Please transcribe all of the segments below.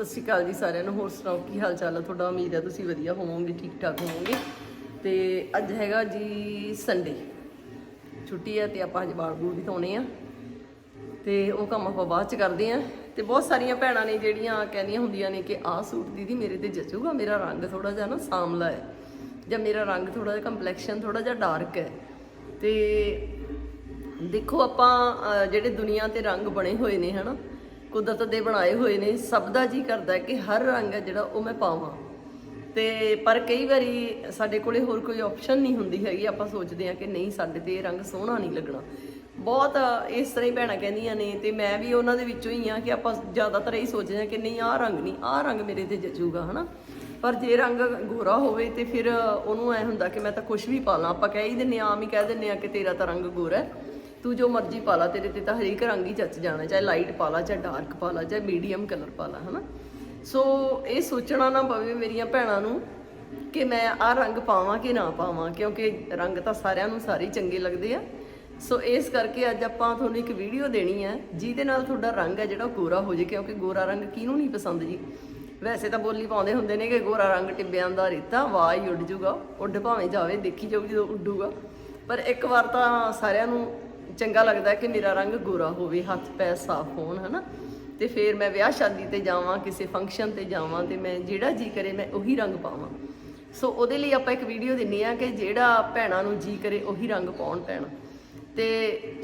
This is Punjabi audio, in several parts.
ਸਤਿ ਸ਼੍ਰੀ ਅਕਾਲ ਜੀ ਸਾਰਿਆਂ ਨੂੰ। ਹੋਰ ਸੁਣਾਓ, ਕੀ ਹਾਲ ਚਾਲ ਆ? ਤੁਹਾਡਾ ਉਮੀਦ ਹੈ ਤੁਸੀਂ ਵਧੀਆ ਹੋਵੋਗੇ ਠੀਕ ਠਾਕ ਹੋਵੋਗੇ। ਤੇ ਅੱਜ ਹੈਗਾ ਜੀ ਸੰਡੇ ਛੁੱਟੀ ਹੈ ਤੇ ਆਪਾਂ ਅੱਜ ਵਾਲ ਵੂਲ ਵੀ ਧੋਣੇ ਆ। ਤੇ ਉਹ ਕੰਮ ਆਪਾਂ ਬਾਅਦ ਚ ਕਰਦੇ ਆ। ਤੇ ਬਹੁਤ ਸਾਰੀਆਂ ਭੈਣਾਂ ਨੇ ਜਿਹੜੀਆਂ ਕਹਿੰਦੀਆਂ ਹੁੰਦੀਆਂ ਨੇ ਕਿ ਆਹ ਸੂਟ ਦੀਦੀ ਮੇਰੇ ਤੇ ਜਚੂਗਾ, ਮੇਰਾ ਰੰਗ ਥੋੜਾ ਜਿਹਾ ਨਾ ਸਾਂਵਲਾ ਹੈ। ਜਾਂ ਮੇਰਾ ਰੰਗ ਥੋੜਾ ਜਿਹਾ ਕੰਪਲੈਕਸ਼ਨ ਥੋੜਾ ਜਿਹਾ ਡਾਰਕ ਹੈ। ਤੇ ਦੇਖੋ ਆਪਾਂ ਜਿਹੜੇ ਦੁਨੀਆ ਤੇ ਰੰਗ ਬਣੇ ਹੋਏ ਨੇ, ਹਨਾ ਕੁਦਰਤ ਦੇ ਬਣਾਏ ਹੋਏ ਨੇ ਸਭ ਦਾ ਜੀ ਕਰਦਾ ਕਿ ਹਰ ਰੰਗ ਹੈ ਜਿਹੜਾ ਉਹ ਮੈਂ ਪਾਵਾਂ। ਤੇ ਪਰ ਕਈ ਵਾਰੀ ਸਾਡੇ ਕੋਲੇ ਹੋਰ ਕੋਈ ਆਪਸ਼ਨ ਨਹੀਂ ਹੁੰਦੀ ਹੈਗੀ ਆਪਾਂ ਸੋਚਦੇ ਹਾਂ ਕਿ ਨਹੀਂ ਸਾਡੇ ਤੇ ਇਹ ਰੰਗ ਸੋਹਣਾ ਨਹੀਂ ਲੱਗਣਾ। ਬਹੁਤ ਇਸ ਤਰ੍ਹਾਂ ਹੀ ਭੈਣਾਂ ਕਹਿੰਦੀਆਂ ਨੇ ਤੇ ਮੈਂ ਵੀ ਉਹਨਾਂ ਦੇ ਵਿੱਚੋਂ ਹੀ ਆ ਕਿ ਆਪਾਂ ਜ਼ਿਆਦਾਤਰ ਇਹੀ ਸੋਚਦੇ ਹਾਂ ਕਿ ਨਹੀਂ ਆਹ ਰੰਗ ਨਹੀਂ ਆਹ ਰੰਗ ਮੇਰੇ ਤੇ ਜਚੂਗਾ ਹਨਾ? ਪਰ ਜੇ ਰੰਗ ਗੋਰਾ ਹੋਵੇ ਤੇ ਫਿਰ ਉਹਨੂੰ ਐ ਹੁੰਦਾ ਕਿ ਮੈਂ ਤਾਂ ਕੁਝ ਵੀ ਪਾ ਲਾਂ। ਆਪਾਂ ਕਹਿ ਹੀ ਦਿੰਨੇ ਆ, ਆਮ ਹੀ ਕਹਿ ਦਿੰਨੇ ਆ ਕਿ ਤੇਰਾ ਤਾਂ ਰੰਗ ਗੋਰਾ ਹੈ। ਤੂੰ ਜੋ ਮਰਜ਼ੀ ਪਾ ਲਾ, ਤੇਰੇ ਤੇ ਤਾਂ ਹਰੇਕ ਰੰਗ ਹੀ ਜੱਚ ਜਾਣਾ, ਚਾਹੇ ਲਾਈਟ ਪਾ ਲਾ, ਚਾਹੇ ਡਾਰਕ ਪਾ ਲਾ, ਚਾਹੇ ਮੀਡੀਅਮ ਕਲਰ ਪਾ ਲਾ, ਹਨਾ? ਸੋ ਇਹ ਸੋਚਣਾ ਨਾ ਪਵੇ ਮੇਰੀਆਂ ਭੈਣਾਂ ਨੂੰ ਕਿ ਮੈਂ ਆਹ ਰੰਗ ਪਾਵਾਂ ਕਿ ਨਾ ਪਾਵਾਂ, ਕਿਉਂਕਿ ਰੰਗ ਤਾਂ ਸਾਰਿਆਂ ਨੂੰ ਸਾਰੇ ਚੰਗੇ ਲੱਗਦੇ ਆ। ਸੋ ਇਸ ਕਰਕੇ ਅੱਜ ਆਪਾਂ ਤੁਹਾਨੂੰ ਇੱਕ ਵੀਡੀਓ ਦੇਣੀ ਹੈ ਜਿਹਦੇ ਨਾਲ ਤੁਹਾਡਾ ਰੰਗ ਹੈ ਜਿਹੜਾ ਗੋਰਾ ਹੋ ਜੇ, ਕਿਉਂਕਿ ਗੋਰਾ ਰੰਗ ਕਿਹਨੂੰ ਨਹੀਂ ਪਸੰਦ ਜੀ? ਵੈਸੇ ਤਾਂ ਬੋਲੀ ਪਾਉਂਦੇ ਹੁੰਦੇ ਨੇ ਕਿ ਗੋਰਾ ਰੰਗ ਟਿੱਬਿਆਂ ਦਾ ਰੇਤਾ, ਵਾਹ ਹੀ ਉੱਡ ਜੂਗਾ, ਉੱਡ ਭਾਵੇਂ ਜਾਵੇ, ਦੇਖੀ ਜਾਊ ਜਦੋਂ ਉੱਡੂਗਾ। ਪਰ ਇੱਕ ਵਾਰ ਤਾਂ ਸਾਰਿਆਂ ਨੂੰ ਚੰਗਾ ਲੱਗਦਾ ਕਿ ਮੇਰਾ ਰੰਗ ਗੋਰਾ ਹੋਵੇ, ਹੱਥ ਪੈ ਸਾਫ਼ ਹੋਣ, ਹਨਾ? ਤੇ ਫਿਰ ਮੈਂ ਵਿਆਹ ਸ਼ਾਦੀ ਤੇ ਜਾਵਾਂ, ਕਿਸੇ ਫੰਕਸ਼ਨ ਤੇ ਜਾਵਾਂ ਤੇ ਮੈਂ ਜਿਹੜਾ ਜੀ ਕਰੇ ਮੈਂ ਉਹੀ ਰੰਗ ਪਾਵਾਂ। ਸੋ ਉਹਦੇ ਲਈ ਆਪਾਂ ਇੱਕ ਵੀਡੀਓ ਦਿੰਨੀ ਆ ਕਿ ਜਿਹੜਾ ਭੈਣਾਂ ਨੂੰ ਜੀ ਕਰੇ ਉਹੀ ਰੰਗ ਪਾਉਣ ਪੈਣ। ਤੇ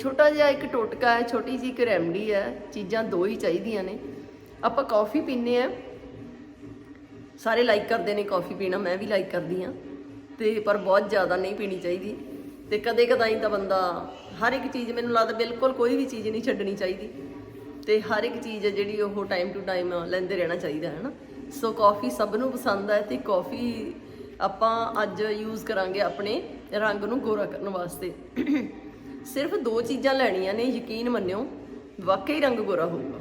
ਛੋਟਾ ਜਿਹਾ ਇੱਕ ਟੋਟਕਾ ਹੈ, ਛੋਟੀ ਜਿਹੀ ਇੱਕ ਰੈਮਡੀ ਹੈ, ਚੀਜ਼ਾਂ ਦੋ ਹੀ ਚਾਹੀਦੀਆਂ ਨੇ। ਆਪਾਂ ਕਾਫੀ ਪੀਂਦੇ ਆ ਸਾਰੇ ਲਾਈਕ ਕਰਦੇ ਨੇ ਕਾਫੀ ਪੀਣਾ, ਮੈਂ ਵੀ ਲਾਈਕ ਕਰਦੀ ਆ ਤੇ ਪਰ ਬਹੁਤ ਜ਼ਿਆਦਾ ਨਹੀਂ ਪੀਣੀ ਚਾਹੀਦੀ। ਤੇ ਕਦੇ ਕਦਾਈ ਤਾਂ ਬੰਦਾ ਹਰ ਇੱਕ ਚੀਜ਼ ਮੈਨੂੰ ਲੱਗਦਾ ਬਿਲਕੁਲ ਕੋਈ ਵੀ ਚੀਜ਼ ਨਹੀਂ ਛੱਡਣੀ ਚਾਹੀਦੀ। ਤੇ ਹਰ ਇੱਕ ਚੀਜ਼ ਹੈ ਜਿਹੜੀ ਉਹ ਟਾਈਮ ਟੂ ਟਾਈਮ ਲੈਂਦੇ ਰਹਿਣਾ ਚਾਹੀਦਾ ਹੈ ਨਾ। ਸੋ ਕਾਫੀ ਸਭ ਨੂੰ ਪਸੰਦ ਹੈ ਤੇ ਕਾਫੀ ਆਪਾਂ ਅੱਜ ਯੂਜ਼ ਕਰਾਂਗੇ ਆਪਣੇ ਰੰਗ ਨੂੰ ਗੋਰਾ ਕਰਨ ਵਾਸਤੇ। ਸਿਰਫ ਦੋ ਚੀਜ਼ਾਂ ਲੈਣੀਆਂ ਨੇ, ਯਕੀਨ ਮੰਨਿਓ, ਵਾਕਈ ਰੰਗ ਗੋਰਾ ਹੋਊਗਾ।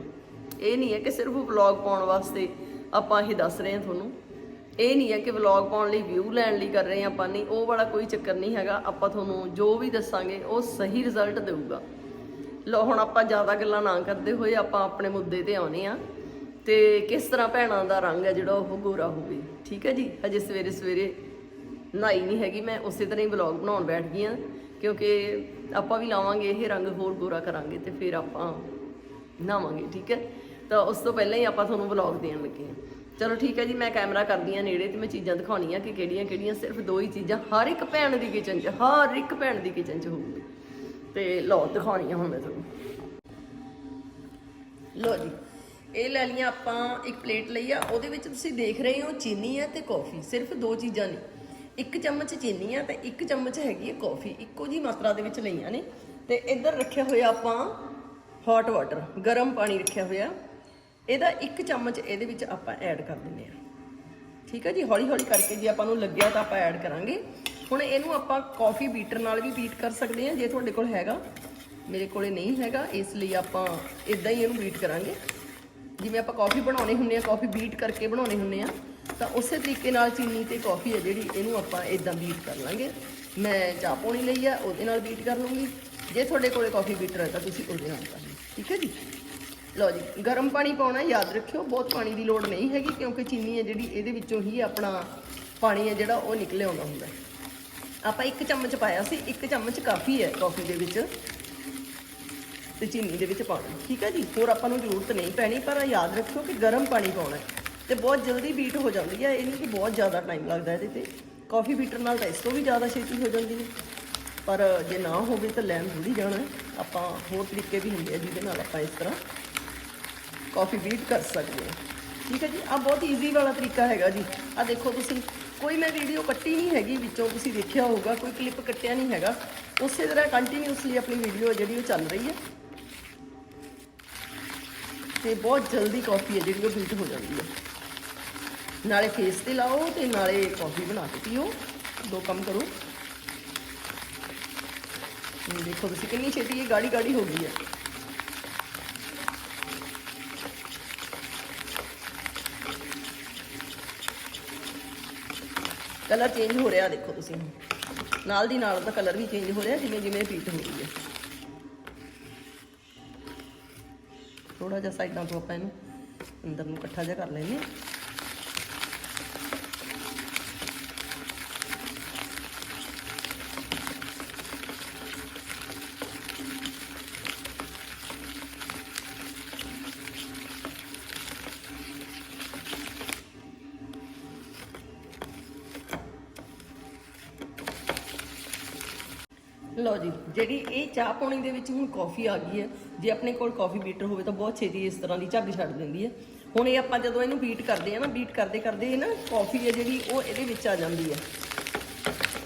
ਇਹ ਨਹੀਂ ਹੈ ਕਿ ਸਿਰਫ ਵਲੌਗ ਪਾਉਣ ਵਾਸਤੇ ਆਪਾਂ ਇਹ ਦੱਸ ਰਹੇ ਹਾਂ ਤੁਹਾਨੂੰ। ਇਹ ਨਹੀਂ ਹੈ ਕਿ ਵਲੌਗ ਪਾਉਣ ਲਈ ਵਿਊ ਲੈਣ ਲਈ ਕਰ ਰਹੇ ਹਾਂ ਆਪਾਂ, ਨਹੀਂ, ਉਹ ਵਾਲਾ ਕੋਈ ਚੱਕਰ ਨਹੀਂ ਹੈਗਾ। ਆਪਾਂ ਤੁਹਾਨੂੰ ਜੋ ਵੀ ਦੱਸਾਂਗੇ, ਉਹ ਸਹੀ ਰਿਜ਼ਲਟ ਦੇਊਗਾ। ਲੋ ਹੁਣ ਆਪਾਂ ਜ਼ਿਆਦਾ ਗੱਲਾਂ ਨਾ ਕਰਦੇ ਹੋਏ ਆਪਾਂ ਆਪਣੇ ਮੁੱਦੇ ਤੇ ਆਉਨੇ ਆ ਤੇ ਕਿਸ ਤਰ੍ਹਾਂ ਭੈਣਾਂ ਦਾ ਰੰਗ ਹੈ ਜਿਹੜਾ ਉਹ ਗੋਰਾ ਹੋਵੇ? ਠੀਕ ਹੈ ਜੀ? ਅਜੇ ਸਵੇਰੇ ਸਵੇਰੇ ਨਹਾਈ ਨਹੀਂ ਹੈਗੀ ਮੈਂ, ਉਸੇ ਤਰ੍ਹਾਂ ਹੀ ਵਲੌਗ ਬਣਾਉਣ ਬੈਠ ਗਈ ਆ ਕਿਉਂਕਿ ਆਪਾਂ ਵੀ ਲਾਵਾਂਗੇ, ਇਹ ਰੰਗ ਹੋਰ ਗੋਰਾ ਕਰਾਂਗੇ ਤੇ ਫਿਰ ਆਪਾਂ ਨਹਾਵਾਂਗੇ, ਠੀਕ ਹੈ? ਤਾਂ ਉਸ ਤੋਂ ਪਹਿਲਾਂ ਹੀ ਆਪਾਂ ਤੁਹਾਨੂੰ ਵਲੌਗ ਦੇਣ ਲੱਗੇ ਹਾਂ। ਚਲੋ ਠੀਕ ਹੈ ਜੀ, ਮੈਂ ਕੈਮਰਾ ਕਰਦੀ ਆ ਨੇੜੇ ਤੇ ਮੈਂ ਚੀਜ਼ਾਂ ਦਿਖਾਉਣੀਆਂ ਕਿ ਕਿਹੜੀਆਂ ਕਿਹੜੀਆਂ, ਸਿਰਫ ਦੋ ਹੀ ਚੀਜ਼ਾਂ, ਹਰ ਇੱਕ ਭੈਣ ਦੀ ਕਿਚਨ 'ਚ, ਹਰ ਇੱਕ ਭੈਣ ਦੀ ਕਿਚਨ 'ਚ ਹੋਊਗੀ। ਤੇ ਲਓ, ਦਿਖਾਉਣੀ ਆ ਹੁਣ ਮੈਂ ਤੁਹਾਨੂੰ। ਲਓ ਜੀ, ਇਹ ਲੈ ਲਈਆਂ ਆਪਾਂ ਇੱਕ ਪਲੇਟ ਲਈ ਆ, ਉਹਦੇ ਵਿੱਚ ਤੁਸੀਂ ਦੇਖ ਰਹੇ ਹੋ ਚੀਨੀ ਹੈ ਤੇ ਕੌਫੀ ਸਿਰਫ ਦੋ ਚੀਜ਼ਾਂ ਨੇ। ਇੱਕ ਚਮਚ ਚੀਨੀ ਆ ਤੇ ਇੱਕ ਚਮਚ ਹੈਗੀ ਹੈ ਕੌਫੀ ਇੱਕੋ ਜੀ ਮਾਤਰਾ ਦੇ ਵਿੱਚ ਲਈਆਂ ਨੇ। ਤੇ ਇੱਧਰ ਰੱਖਿਆ ਹੋਇਆ ਆਪਾਂ ਹੌਟ ਵਾਟਰ ਗਰਮ ਪਾਣੀ ਰੱਖਿਆ ਹੋਇਆ। ਇਹਦਾ ਇੱਕ ਚਮਚ ਇਹਦੇ ਵਿੱਚ ਆਪਾਂ ਐਡ ਕਰ ਦਿੰਦੇ ਆ ਠੀਕ ਹੈ ਜੀ? ਹੌਲੀ ਹੌਲੀ ਕਰਕੇ ਜੇ ਆਪਾਂ ਨੂੰ ਲੱਗਿਆ ਤਾਂ ਆਪਾਂ ਐਡ ਕਰਾਂਗੇ। ਹੁਣ ਇਹਨੂੰ ਆਪਾਂ ਕਾਫੀ ਬੀਟਰ ਨਾਲ ਵੀ ਬੀਟ ਕਰ ਸਕਦੇ ਹਾਂ, ਜੇ ਤੁਹਾਡੇ ਕੋਲ ਹੈਗਾ। ਮੇਰੇ ਕੋਲੇ ਨਹੀਂ ਹੈਗਾ, ਇਸ ਲਈ ਆਪਾਂ ਇਦਾਂ ਹੀ ਇਹਨੂੰ ਬੀਟ ਕਰਾਂਗੇ। ਜਿਵੇਂ ਆਪਾਂ ਕਾਫੀ ਬਣਾਉਣੇ ਹੁੰਦੇ ਆ ਕਾਫੀ ਬੀਟ ਕਰਕੇ ਬਣਾਉਣੇ ਹੁੰਦੇ ਆ, ਤਾਂ ਉਸੇ ਤਰੀਕੇ ਨਾਲ ਚੀਨੀ ਤੇ ਕਾਫੀ ਹੈ ਜਿਹੜੀ, ਇਹਨੂੰ ਆਪਾਂ ਇਦਾਂ ਬੀਟ ਕਰ ਲਾਂਗੇ। ਮੈਂ ਚਾਹ ਪਾਉਣੀ ਲਈ ਆ, ਉਹਦੇ ਨਾਲ ਬੀਟ ਕਰ ਲੂੰਗੀ ਜੇ ਤੁਹਾਡੇ ਕੋਲੇ ਕਾਫੀ ਬੀਟਰ ਹੈ ਤਾਂ ਤੁਸੀਂ ਉਹਦੇ ਨਾਲ ਕਰ ਲਓ। ਠੀਕ ਹੈ ਜੀ? ਲਓ ਜੀ, ਗਰਮ ਪਾਣੀ ਪਾਉਣਾ ਯਾਦ ਰੱਖਿਓ, ਬਹੁਤ ਪਾਣੀ ਦੀ ਲੋੜ ਨਹੀਂ ਹੈਗੀ, ਕਿਉਂਕਿ ਚੀਨੀ ਹੈ ਜਿਹੜੀ, ਇਹਦੇ ਵਿੱਚੋਂ ਹੀ ਆਪਣਾ ਪਾਣੀ ਹੈ ਜਿਹੜਾ ਉਹ ਨਿਕਲੇ ਆਉਂਦਾ ਹੁੰਦਾ ਆਪਾਂ ਇੱਕ ਚਮਚ ਪਾਇਆ ਸੀ, ਇੱਕ ਚਮਚ ਕਾਫੀ ਹੈ ਕਾਫੀ ਦੇ ਵਿੱਚ। ਤੇ ਚੀਨੀ ਦੇ ਵਿੱਚ ਪਾਉਣਾ ਠੀਕ ਹੈ ਜੀ? ਹੋਰ ਆਪਾਂ ਨੂੰ ਜ਼ਰੂਰਤ ਨਹੀਂ ਪੈਣੀ, ਪਰ ਯਾਦ ਰੱਖਿਓ ਕਿ ਗਰਮ ਪਾਣੀ ਪਾਉਣਾ ਹੈ। ਤੇ ਬਹੁਤ ਜਲਦੀ ਬੀਟ ਹੋ ਜਾਂਦੀ ਹੈ, ਇਹ ਨਹੀਂ ਕਿ ਬਹੁਤ ਜ਼ਿਆਦਾ ਟਾਈਮ ਲੱਗਦਾ ਇਹਦੇ ਤੇ। ਕਾਫੀ ਬੀਟਰ ਨਾਲ ਤਾਂ ਇਸ ਤੋਂ ਵੀ ਜ਼ਿਆਦਾ ਛੇਤੀ ਹੋ ਜਾਂਦੀ ਹੈ। ਪਰ ਜੇ ਨਾ ਹੋਵੇ ਤਾਂ ਲੈਣ ਥੋੜੀ ਜਾਣਾ ਆਪਾਂ ਹੋਰ ਤਰੀਕੇ ਵੀ ਹੁੰਦੇ ਆ ਜਿਹਦੇ ਨਾਲ ਆਪਾਂ ਇਸ ਤਰ੍ਹਾਂ ਕਾਫੀ ਬੀਟ ਕਰ ਸਕਦੇ ਹਾਂ। ਠੀਕ ਹੈ ਜੀ? ਆ ਬਹੁਤ ਈਜ਼ੀ ਵਾਲਾ ਤਰੀਕਾ ਹੈਗਾ ਜੀ। ਆ ਦੇਖੋ ਤੁਸੀਂ, ਕੋਈ ਮੈਂ ਵੀਡੀਓ ਕੱਟੀ ਨਹੀਂ ਹੈਗੀ ਵਿੱਚੋਂ, ਤੁਸੀਂ ਦੇਖਿਆ ਹੋਊਗਾ, ਕੋਈ ਕਲਿੱਪ ਕੱਟਿਆ ਨਹੀਂ ਹੈਗਾ। ਉਸੇ ਤਰ੍ਹਾਂ ਕੰਟੀਨਿਊਸਲੀ ਆਪਣੀ ਵੀਡੀਓ ਜਿਹੜੀ ਉਹ ਚੱਲ ਰਹੀ ਹੈ। ਤੇ ਬਹੁਤ ਜਲਦੀ ਕਾਫੀ ਹੈ ਜਿਹੜੀ ਉਹ ਬੀਟ ਹੋ ਜਾਂਦੀ ਹੈ। ਨਾਲੇ ਫੇਸ ਤੇ ਲਾਓ ਤੇ ਨਾਲੇ ਕਾਫੀ ਬਣਾ ਕੇ ਪੀਓ। ਦੋ ਕੰਮ ਕਰੋ। ਦੇਖੋ ਤੁਸੀਂ ਕਿੰਨੀ ਛੇਤੀ ਇਹ ਗਾੜੀ ਗਾੜੀ ਹੋ ਗਈ ਹੈ। ਕਲਰ ਚੇਂਜ ਹੋ ਰਿਹਾ ਦੇਖੋ ਤੁਸੀਂ। ਨਾਲ ਦੀ ਨਾਲ ਉਹਦਾ ਕਲਰ ਵੀ ਚੇਂਜ ਹੋ ਰਿਹਾ, ਜਿਵੇਂ ਜਿਵੇਂ ਰਿਪੀਟ ਹੋ ਰਹੀ ਹੈ। ਥੋੜਾ ਜਿਹਾ ਸਾਈਡਾਂ ਤੋਂ ਆਪਾਂ ਇਹਨੂੰ ਅੰਦਰ ਨੂੰ ਇਕੱਠਾ ਜਿਹਾ ਕਰ ਲੈਂਦੇ ਲਓ ਜੀ, ਜਿਹੜੀ ਇਹ ਚਾਹ ਪਾਣੀ ਦੇ ਵਿੱਚ ਹੁਣ ਕਾਫੀ ਆ ਗਈ ਹੈ, ਜੇ ਆਪਣੇ ਕੋਲ ਕਾਫੀ ਬੀਟਰ ਹੋਵੇ ਤਾਂ ਬਹੁਤ ਛੇਤੀ ਇਸ ਤਰ੍ਹਾਂ ਦੀ ਝੱਗ ਛੱਡ ਦਿੰਦੀ ਹੈ। ਹੁਣ ਇਹ ਆਪਾਂ ਜਦੋਂ ਇਹਨੂੰ ਬੀਟ ਕਰਦੇ ਆ ਨਾ ਬੀਟ ਕਰਦੇ ਕਰਦੇ ਇਹ ਨਾ ਕਾਫੀ ਹੈ ਜਿਹੜੀ, ਉਹ ਇਹਦੇ ਵਿੱਚ ਆ ਜਾਂਦੀ ਹੈ,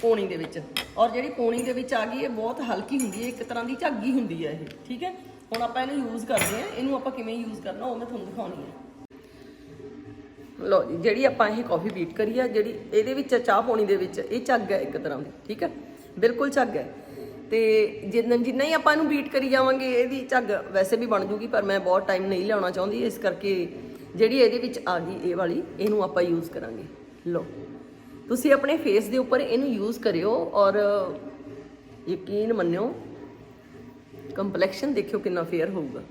ਪੋਣੀ ਦੇ ਵਿੱਚ। ਔਰ ਜਿਹੜੀ ਪੋਣੀ ਦੇ ਵਿੱਚ ਆ ਗਈ, ਇਹ ਬਹੁਤ ਹਲਕੀ ਹੁੰਦੀ ਹੈ, ਇੱਕ ਤਰ੍ਹਾਂ ਦੀ ਝੱਗੀ ਹੁੰਦੀ ਹੈ ਇਹ, ਠੀਕ ਹੈ? ਹੁਣ ਆਪਾਂ ਇਹਨੂੰ ਯੂਜ਼ ਕਰਦੇ ਆ ਇਹਨੂੰ ਆਪਾਂ ਕਿਵੇਂ ਯੂਜ਼ ਕਰਨਾ, ਉਹ ਮੈਂ ਤੁਹਾਨੂੰ ਦਿਖਾਉਣੀ ਹੈ। ਲਓ ਜੀ, ਜਿਹੜੀ ਆਪਾਂ ਇਹ ਕਾਫੀ ਬੀਟ ਕਰੀ ਆ ਜਿਹੜੀ ਇਹਦੇ ਵਿੱਚ ਚਾਹ ਪਾਣੀ ਦੇ ਵਿੱਚ, ਇਹ ਝੱਗ ਹੈ ਇੱਕ ਤਰ੍ਹਾਂ ਦੀ, ਠੀਕ ਹੈ? ਬਿਲਕੁਲ ਝੱਗ ਹੈ। ਤੇ ਜਿੰਨਾ ਜਿੰਨਾ ਹੀ ਆਪਾਂ ਇਹਨੂੰ ਬੀਟ ਕਰੀ ਜਾਵਾਂਗੇ, ਇਹਦੀ ਝੱਗ ਵੈਸੇ ਵੀ ਬਣ ਜੂਗੀ, ਪਰ ਮੈਂ ਬਹੁਤ ਟਾਈਮ ਨਹੀਂ ਲਿਆਉਣਾ ਚਾਹੁੰਦੀ। ਇਸ ਕਰਕੇ ਜਿਹੜੀ ਇਹਦੇ ਵਿੱਚ ਆ ਗਈ ਇਹ ਵਾਲੀ, ਇਹਨੂੰ ਆਪਾਂ ਯੂਜ਼ ਕਰਾਂਗੇ। ਲਓ। ਤੁਸੀਂ ਆਪਣੇ ਫੇਸ ਦੇ ਉੱਪਰ ਇਹਨੂੰ ਯੂਜ਼ ਕਰਿਓ ਔਰ ਯਕੀਨ ਮੰਨਿਓ ਕੰਪਲੈਕਸ਼ਨ ਦੇਖਿਓ ਕਿੰਨਾ ਫੇਅਰ ਹੋਊਗਾ।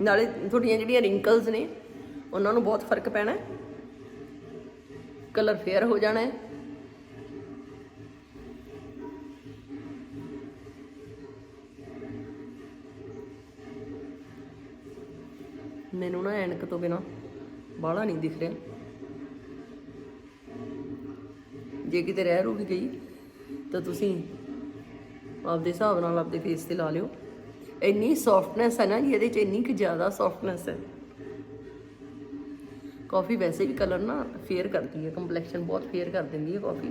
ਨਾਲੇ ਤੁਹਾਡੀਆਂ ਜਿਹੜੀਆਂ ਰਿੰਕਲਸ ਨੇ, ਉਹਨਾਂ ਨੂੰ ਬਹੁਤ ਫ਼ਰਕ ਪੈਣਾ ਹੈ। ਕਲਰ ਫੇਅਰ ਹੋ ਜਾਣਾ ਹੈ। ਮੈਨੂੰ ਨਾ ਐਨਕ ਤੋਂ ਬਿਨਾ ਬਾਹਲਾ ਨਹੀਂ ਦਿਖ ਰਿਹਾ। ਜੇ ਕਿਤੇ ਰਹਿ ਰੂ ਗਈ, ਤਾਂ ਤੁਸੀਂ ਆਪਦੇ ਹਿਸਾਬ ਨਾਲ ਆਪਦੇ ਫੇਸ ਤੇ ਲਾ ਲਿਓ। ਇੰਨੀ ਸੌਫਟਨੈਸ ਹੈ ਨਾ ਜੀ, ਇਹਦੇ ਚ ਇੰਨੀ ਕਿ ਜ਼ਿਆਦਾ ਸੌਫਟਨੈਸ ਹੈ। ਕਾਫੀ ਵੈਸੇ ਵੀ ਕਲਰ ਨਾ ਫੇਅਰ ਕਰਦੀ ਹੈ ਕੰਪਲੈਕਸ਼ਨ ਬਹੁਤ ਫੇਅਰ ਕਰ ਦਿੰਦੀ ਹੈ ਕਾਫੀ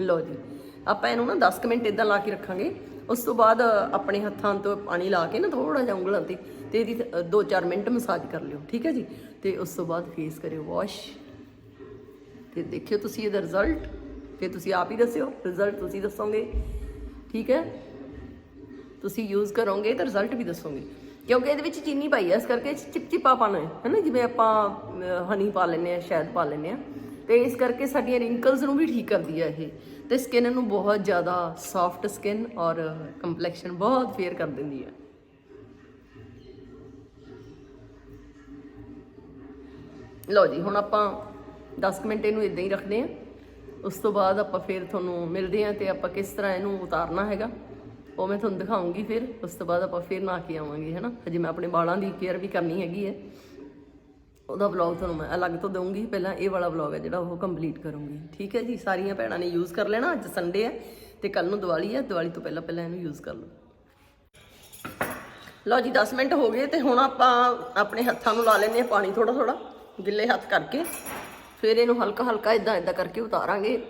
ਲਓ ਜੀ, ਆਪਾਂ ਇਹਨੂੰ ਨਾ 10 ਕੁ ਮਿੰਟ ਇਦਾਂ ਲਾ ਕੇ ਰੱਖਾਂਗੇ। ਉਸ ਤੋਂ ਬਾਅਦ ਆਪਣੇ ਹੱਥਾਂ ਤੋਂ ਪਾਣੀ ਲਾ ਕੇ ਨਾ ਥੋੜਾ ਜਿਹਾ ਉਂਗਲਾਂ ਤੇ ਤੇ ਇਹਦੀ 2-4 ਮਿੰਟ ਮਸਾਜ ਕਰ ਲਿਓ, ਠੀਕ ਹੈ ਜੀ? ਤੇ ਉਸ ਤੋਂ ਬਾਅਦ ਫੇਸ ਕਰਿਓ ਵਾਸ਼ ਤੇ ਦੇਖਿਓ ਤੁਸੀਂ ਇਹਦਾ ਰਿਜ਼ਲਟ ਫਿਰ ਤੁਸੀਂ ਆਪ ਹੀ ਦੱਸਿਓ ਰਿਜ਼ਲਟ ਤੁਸੀਂ ਦੱਸੋਗੇ, ਠੀਕ ਹੈ? ਤੁਸੀਂ ਯੂਜ਼ ਕਰੋਗੇ ਤਾਂ ਰਿਜ਼ਲਟ ਵੀ ਦੱਸੋਗੇ। ਕਿਉਂਕਿ ਇਹਦੇ ਵਿੱਚ ਚੀਨੀ ਪਾਈ ਹੈ, ਇਸ ਕਰਕੇ ਚਿਪਚਿਪਾ ਚਿਪਚਿਪਾਪਨ ਹੈ ਹੈਨਾ ਜਿਵੇਂ ਆਪਾਂ ਹਨੀ ਪਾ ਲੈਂਦੇ ਆ ਸ਼ਹਿਦ ਪਾ ਲੈਂਦੇ ਆ ਤੇ ਇਸ ਕਰਕੇ ਸਾਡੀਆਂ ਰਿੰਕਲਸ ਨੂੰ ਵੀ ਠੀਕ ਕਰਦੀ ਹੈ ਇਹ। ਤੇ ਸਕਿਨ ਨੂੰ ਬਹੁਤ ਜ਼ਿਆਦਾ ਸੌਫਟ ਸਕਿਨ ਔਰ ਕੰਪਲੈਕਸ਼ਨ ਬਹੁਤ ਫੇਅਰ ਕਰ ਦਿੰਦੀ ਹੈ ਲਓ ਜੀ, ਹੁਣ ਆਪਾਂ 10 ਕੁ ਮਿੰਟ ਇਹਨੂੰ ਇਦਾਂ ਹੀ ਰੱਖਦੇ ਹਾਂ। ਉਸ ਤੋਂ ਬਾਅਦ ਆਪਾਂ ਫਿਰ ਤੁਹਾਨੂੰ ਮਿਲਦੇ ਹਾਂ ਤੇ ਆਪਾਂ ਕਿਸ ਤਰ੍ਹਾਂ ਇਹਨੂੰ ਉਤਾਰਨਾ ਹੈਗਾ। ਉਹ ਮੈਂ ਤੁਹਾਨੂੰ ਦਿਖਾਉਂਗੀ ਫਿਰ। ਉਸ ਤੋਂ ਬਾਅਦ ਆਪਾਂ ਫਿਰ ਨਹਾ ਕੇ ਆਵਾਂਗੇ, ਹੈਨਾ? ਹਜੇ ਮੈਂ ਆਪਣੇ ਵਾਲਾਂ ਦੀ ਕੇਅਰ ਵੀ ਕਰਨੀ ਹੈਗੀ ਹੈ। ਉਹਦਾ ਵਲੌਗ ਤੁਹਾਨੂੰ ਮੈਂ ਅਲੱਗ ਤੋਂ ਦਊਂਗੀ। ਪਹਿਲਾਂ ਇਹ ਵਾਲਾ ਵਲੌਗ ਹੈ ਜਿਹੜਾ ਉਹ ਕੰਪਲੀਟ ਕਰੂੰਗੀ। ਠੀਕ ਹੈ ਜੀ? ਸਾਰੀਆਂ ਭੈਣਾਂ ਨੇ ਯੂਜ਼ ਕਰ ਲੈਣਾ, ਅੱਜ ਸੰਡੇ ਹੈ ਤੇ ਕੱਲ ਨੂੰ ਦੀਵਾਲੀ ਹੈ। ਦੀਵਾਲੀ ਤੋਂ ਪਹਿਲਾਂ ਪਹਿਲਾਂ ਇਹਨੂੰ ਯੂਜ਼ ਕਰ ਲਓ। ਲਓ ਜੀ 10 ਮਿੰਟ ਹੋ ਗਏ ਤੇ ਹੁਣ ਆਪਾਂ ਆਪਣੇ ਹੱਥਾਂ ਨੂੰ ਲਾ ਲੈਂਦੇ ਹਾਂ ਪਾਣੀ ਥੋੜਾ ਥੋੜਾ ਗਿੱਲੇ ਹੱਥ ਕਰਕੇ। ਫਿਰ ਇਹਨੂੰ ਹਲਕਾ ਹਲਕਾ ਇਦਾਂ ਇਦਾਂ ਕਰਕੇ ਉਤਾਰਾਂਗੇ।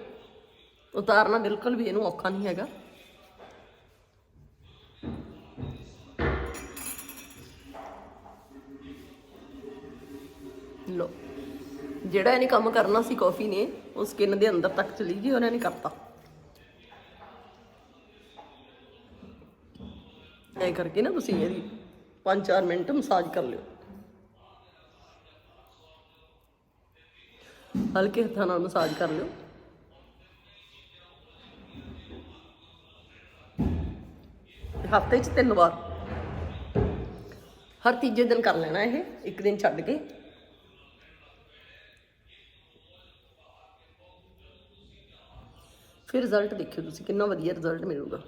ਉਤਾਰਨਾ ਬਿਲਕੁਲ ਵੀ ਇਹਨੂੰ ਔਖਾ ਨਹੀਂ ਹੈਗਾ। ਲੋ ਜਿਹੜਾ ਇਹਨੇ ਕੰਮ ਕਰਨਾ ਸੀ ਕਾਫੀ ਨੇ, ਉਹ ਸਕਿਨ ਦੇ ਅੰਦਰ ਤੱਕ ਚਲੀ ਗਈ, ਉਹਨਾਂ ਨੇ ਕਰਤਾ। ਐ ਕਰਕੇ ਨਾ ਤੁਸੀਂ ਇਹਦੀ 5-4 ਮਿੰਟ ਮਸਾਜ ਕਰ ਲਿਓ। ਹਲਕੇ ਹੱਥਾਂ ਨਾਲ ਮਸਾਜ ਕਰ ਲਿਓ। ਹਫ਼ਤੇ 'ਚ ਤਿੰਨ ਵਾਰ। ਹਰ ਤੀਜੇ ਦਿਨ ਕਰ ਲੈਣਾ ਇਹ, ਇੱਕ ਦਿਨ ਛੱਡ ਕੇ। ਫਿਰ ਰਿਜ਼ਲਟ ਦੇਖਿਓ ਤੁਸੀਂ, ਕਿੰਨਾ ਵਧੀਆ ਰਿਜ਼ਲਟ ਮਿਲੂਗਾ।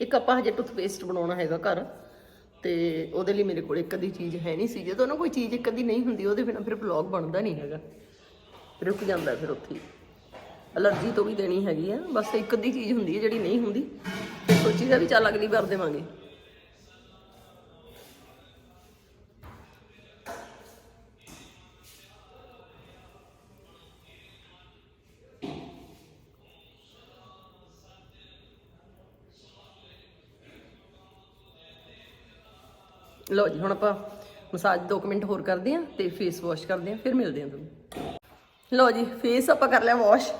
ਇੱਕ ਆਪਾਂ ਹਜੇ ਟੂਥਪੇਸਟ ਬਣਾਉਣਾ ਹੈਗਾ ਘਰ। ਤੇ ਉਹਦੇ ਲਈ ਮੇਰੇ ਕੋਲ ਇੱਕ ਅੱਧੀ ਚੀਜ਼ ਹੈ ਨਹੀਂ ਸੀ। ਜਦੋਂ ਨਾ ਕੋਈ ਚੀਜ਼ ਇੱਕ ਅੱਧੀ ਨਹੀਂ ਹੁੰਦੀ, ਉਹਦੇ ਬਿਨਾਂ ਫਿਰ ਵਲੌਗ ਬਣਦਾ ਨਹੀਂ ਹੈਗਾ। ਰੁਕ ਜਾਂਦਾ ਫਿਰ ਉੱਥੇ ਅਲਰਜੀ ਤੋਂ ਵੀ ਦੇਣੀ ਹੈਗੀ ਆ, ਬਸ ਇੱਕ ਅੱਧੀ ਚੀਜ਼ ਹੁੰਦੀ ਹੈ ਜਿਹੜੀ ਨਹੀਂ ਹੁੰਦੀ ਫਿਰ ਸੋਚੀਦਾ ਵੀ ਚੱਲ ਅਗਲੀ ਵਾਰ ਦੇਵਾਂਗੇ। ਲਓ ਜੀ, ਹੁਣ ਆਪਾਂ ਮਸਾਜ 2 ਮਿੰਟ ਹੋਰ ਕਰਦੇ ਆਂ ਤੇ ਫੇਸ ਵਾਸ਼ ਕਰਦੇ ਆਂ ਫਿਰ ਮਿਲਦੇ ਆਂ ਤੁਹਾਨੂੰ। ਲਓ ਜੀ ਫੇਸ ਆਪਾਂ ਕਰ ਲਿਆ ਵਾਸ਼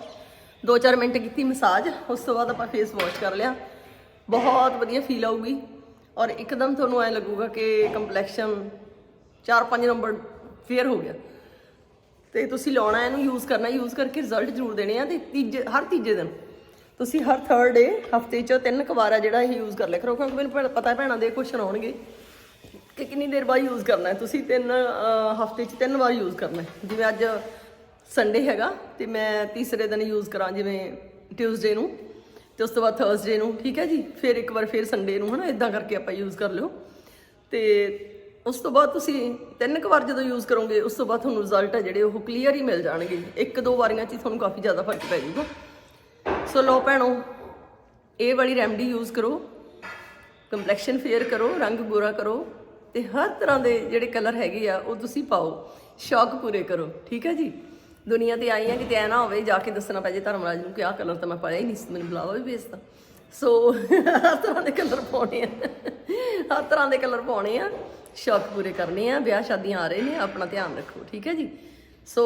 2-4 ਮਿੰਟ ਕੀਤੀ ਮਸਾਜ, ਉਸ ਤੋਂ ਬਾਅਦ ਆਪਾਂ ਫੇਸ ਵਾਸ਼ ਕਰ ਲਿਆ। ਬਹੁਤ ਵਧੀਆ ਫੀਲ ਆਊਗੀ। ਔਰ ਇੱਕਦਮ ਤੁਹਾਨੂੰ ਐ ਲੱਗੂਗਾ ਕਿ ਕੰਪਲੈਕਸ਼ਨ 4-5 ਨੰਬਰ ਫੇਅਰ ਹੋ ਗਿਆ। ਤੇ ਤੁਸੀਂ ਲਾਉਣਾ, ਇਹਨੂੰ ਯੂਜ਼ ਕਰਨਾ ਯੂਜ਼ ਕਰਕੇ ਰਿਜ਼ਲਟ ਜ਼ਰੂਰ ਦੇਣੇ ਆ ਤੇ ਤੀਜੇ, ਹਰ ਤੀਜੇ ਦਿਨ। ਤੁਸੀਂ ਹਰ ਥਰਡ ਡੇ ਹਫ਼ਤੇ 'ਚ ਤਿੰਨ ਕੁ ਵਾਰ ਆ ਜਿਹੜਾ ਇਹ ਯੂਜ਼ ਕਰ ਲਿਆ ਕਰੋ, ਕਿਉਂਕਿ ਮੈਨੂੰ ਭੈ- ਪਤਾ ਹੈ ਭੈਣਾਂ ਦੇ ਕੁਐਸਚਨ ਆਉਣਗੇ। ਕਿ ਕਿੰਨੀ ਦੇਰ ਬਾਅਦ ਯੂਜ਼ ਕਰਨਾ ਹੈ? ਤੁਸੀਂ ਤਿੰਨ ਹਫ਼ਤੇ 'ਚ ਤਿੰਨ ਵਾਰ ਯੂਜ਼ ਕਰਨਾ ਹੈ। ਜਿਵੇਂ ਅੱਜ ਸੰਡੇ ਹੈਗਾ, ਤੇ ਮੈਂ ਤੀਸਰੇ ਦਿਨ ਯੂਜ਼ ਕਰਾਂ, ਜਿਵੇਂ ਟਿਊਜ਼ਡੇ ਨੂੰ, ਤੇ ਉਸ ਤੋਂ ਬਾਅਦ ਥਰਸਡੇ ਨੂੰ, ਠੀਕ ਹੈ ਜੀ? ਫਿਰ ਇੱਕ ਵਾਰ ਫਿਰ ਸੰਡੇ ਨੂੰ, ਹਨਾ? ਇਦਾਂ ਕਰਕੇ ਆਪਾਂ ਯੂਜ਼ ਕਰ ਲਿਓ। ਤੇ ਉਸ ਤੋਂ ਬਾਅਦ ਤੁਸੀਂ ਤਿੰਨ ਕੁ ਵਾਰ ਜਦੋਂ ਯੂਜ਼ ਕਰੋਗੇ, ਉਸ ਤੋਂ ਬਾਅਦ ਤੁਹਾਨੂੰ ਰਿਜ਼ਲਟ ਹੈ ਜਿਹੜੇ, ਉਹ ਕਲੀਅਰ ਹੀ ਮਿਲ ਜਾਣਗੇ ਇੱਕ ਦੋ ਵਾਰੀਆਂ 'ਚ ਹੀ ਤੁਹਾਨੂੰ ਕਾਫੀ ਜ਼ਿਆਦਾ ਫ਼ਰਕ ਪੈ ਜਾਊਗਾ। ਸੋ ਲੋ ਭੈਣੋ, ਇਹ ਵਾਲੀ ਰੈਮਡੀ ਯੂਜ਼ ਕਰੋ। ਕੰਪਲੈਕਸ਼ਨ ਫੇਅਰ ਕਰੋ, ਰੰਗ ਗੋਰਾ ਕਰੋ। ਤੇ ਹਰ ਤਰ੍ਹਾਂ ਦੇ ਜਿਹੜੇ ਕਲਰ ਹੈਗੇ ਆ, ਉਹ ਤੁਸੀਂ ਪਾਓ। ਸ਼ੌਕ ਪੂਰੇ ਕਰੋ, ਠੀਕ ਹੈ ਜੀ? ਦੁਨੀਆ ਤੇ ਆਈ ਆ, ਕਿਤੇ ਐ ਨਾ ਹੋਵੇ, ਜਾ ਕੇ ਦੱਸਣਾ ਪੈ ਜੇ ਧਰਮਰਾਜ ਨੂੰ ਕਿ ਆਹ ਕਲਰ ਤਾਂ ਮੈਂ ਪਾਇਆ ਹੀ ਨਹੀਂ ਸੀ, ਮੈਨੂੰ ਬੁਲਾਵਾ ਵੀ ਭੇਜਤਾ ਸੋ ਹਰ ਤਰ੍ਹਾਂ ਦੇ ਕਲਰ ਪਾਉਣੇ ਆ। ਹਰ ਤਰ੍ਹਾਂ ਦੇ ਕਲਰ ਪਾਉਣੇ ਆ, ਸ਼ੌਕ ਪੂਰੇ ਕਰਨੇ ਆ, ਵਿਆਹ ਸ਼ਾਦੀਆਂ ਆ ਰਹੇ ਨੇ, ਆਪਣਾ ਧਿਆਨ ਰੱਖੋ, ਠੀਕ ਹੈ ਜੀ? ਸੋ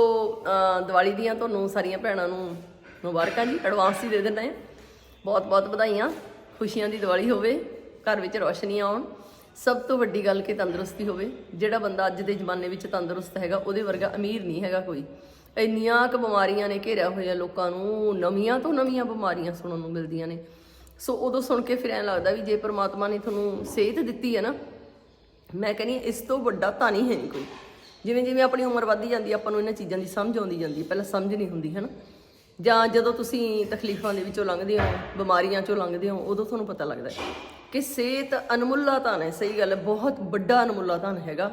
ਦੀਵਾਲੀ ਦੀਆਂ ਤੁਹਾਨੂੰ ਸਾਰੀਆਂ ਭੈਣਾਂ ਨੂੰ ਮੁਬਾਰਕਾਂ ਜੀ ਐਡਵਾਂਸ ਹੀ ਦੇ ਦਿੰਦਾ ਆ ਬਹੁਤ ਬਹੁਤ ਵਧਾਈਆਂ। ਖੁਸ਼ੀਆਂ ਦੀ ਦੀਵਾਲੀ ਹੋਵੇ, ਘਰ ਵਿੱਚ ਰੋਸ਼ਨੀਆਂ ਆਉਣ। ਸਭ ਤੋਂ ਵੱਡੀ ਗੱਲ ਕਿ ਤੰਦਰੁਸਤੀ ਹੋਵੇ ਜਿਹੜਾ ਬੰਦਾ ਅੱਜ ਦੇ ਜ਼ਮਾਨੇ ਵਿੱਚ ਤੰਦਰੁਸਤ ਹੈਗਾ ਉਹਦੇ ਵਰਗਾ ਅਮੀਰ ਨਹੀਂ ਹੈਗਾ ਕੋਈ। ਇੰਨੀਆਂ ਕੁ ਬਿਮਾਰੀਆਂ ਨੇ ਘੇਰਿਆ ਹੋਇਆ ਲੋਕਾਂ ਨੂੰ ਨਵੀਆਂ ਤੋਂ ਨਵੀਆਂ ਬਿਮਾਰੀਆਂ ਸੁਣਨ ਨੂੰ ਮਿਲਦੀਆਂ ਨੇ। ਸੋ ਉਦੋਂ ਸੁਣ ਕੇ ਫਿਰ ਐਂ ਲੱਗਦਾ ਵੀ ਜੇ ਪ੍ਰਮਾਤਮਾ ਨੇ ਤੁਹਾਨੂੰ ਸਿਹਤ ਦਿੱਤੀ ਹੈ ਨਾ ਮੈਂ ਕਹਿੰਦੀ ਹਾਂ, ਇਸ ਤੋਂ ਵੱਡਾ ਤਾਂ ਨਹੀਂ ਹੈ ਨਹੀਂ ਕੋਈ। ਜਿਵੇਂ ਜਿਵੇਂ ਆਪਣੀ ਉਮਰ ਵੱਧਦੀ ਜਾਂਦੀ ਆਪਾਂ ਨੂੰ ਇਹਨਾਂ ਚੀਜ਼ਾਂ ਦੀ ਸਮਝ ਆਉਂਦੀ ਜਾਂਦੀ ਹੈ ਪਹਿਲਾਂ ਸਮਝ ਨਹੀਂ ਹੁੰਦੀ ਹੈ ਨਾ ਜਾਂ ਜਦੋਂ ਤੁਸੀਂ ਤਕਲੀਫਾਂ ਦੇ ਵਿੱਚੋਂ ਲੰਘਦੇ ਹੋ ਬਿਮਾਰੀਆਂ ਚੋਂ ਲੰਘਦੇ ਹੋ ਉਦੋਂ ਤੁਹਾਨੂੰ ਪਤਾ ਲੱਗਦਾ ਕਿ ਸਿਹਤ ਅਨਮੁੱਲਾ ਧਨ ਹੈ, ਸਹੀ ਗੱਲ ਹੈ, ਬਹੁਤ ਵੱਡਾ ਅਨਮੁੱਲਾ ਧਨ ਹੈਗਾ।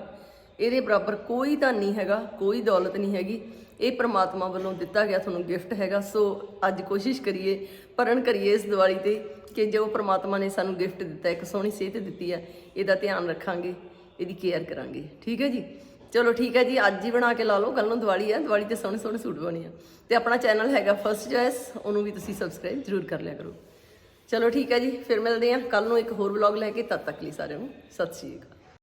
ਇਹਦੇ ਬਰਾਬਰ ਕੋਈ ਧਨ ਨਹੀਂ ਹੈਗਾ, ਕੋਈ ਦੌਲਤ ਨਹੀਂ ਹੈਗੀ। ਇਹ ਪ੍ਰਮਾਤਮਾ ਵੱਲੋਂ ਦਿੱਤਾ ਗਿਆ ਤੁਹਾਨੂੰ ਗਿਫਟ ਹੈਗਾ, ਸੋ ਅੱਜ ਕੋਸ਼ਿਸ਼ ਕਰੀਏ ਭਰਨ ਕਰੀਏ ਇਸ ਦੀਵਾਲੀ ਤੇ ਕਿ ਜੋ ਪ੍ਰਮਾਤਮਾ ਨੇ ਸਾਨੂੰ ਗਿਫਟ ਦਿੱਤਾ, ਇੱਕ ਸੋਹਣੀ ਸਿਹਤ ਦਿੱਤੀ ਹੈ, ਇਹਦਾ ਧਿਆਨ ਰੱਖਾਂਗੇ, ਇਹਦੀ ਕੇਅਰ ਕਰਾਂਗੇ। ਠੀਕ ਹੈ ਜੀ? ਚਲੋ ਠੀਕ ਹੈ ਜੀ, ਅੱਜ ਹੀ ਬਣਾ ਕੇ ਲਾ ਲਓ ਕੱਲ ਨੂੰ ਦੀਵਾਲੀ ਹੈ, ਦੀਵਾਲੀ ਤੇ ਸੋਹਣੇ ਸੋਹਣੇ ਸੂਟ ਬਣੇ ਆ। ਤੇ ਆਪਣਾ ਚੈਨਲ ਹੈਗਾ ਫਰਸਟ ਚੋਇਸ ਉਹਨੂੰ ਵੀ ਤੁਸੀਂ ਸਬਸਕ੍ਰਾਈਬ ਜ਼ਰੂਰ ਕਰ ਲਿਆ ਕਰੋ। ਚਲੋ ਠੀਕ ਹੈ ਜੀ, ਫਿਰ ਮਿਲਦੇ ਹਾਂ। ਕੱਲ ਨੂੰ ਇੱਕ ਹੋਰ ਵਲੌਗ ਲੈ ਕੇ, ਤਦ ਤੱਕ ਲਈ ਸਾਰਿਆਂ ਨੂੰ, ਸਤਿ ਸ਼੍ਰੀ ਅਕਾਲ।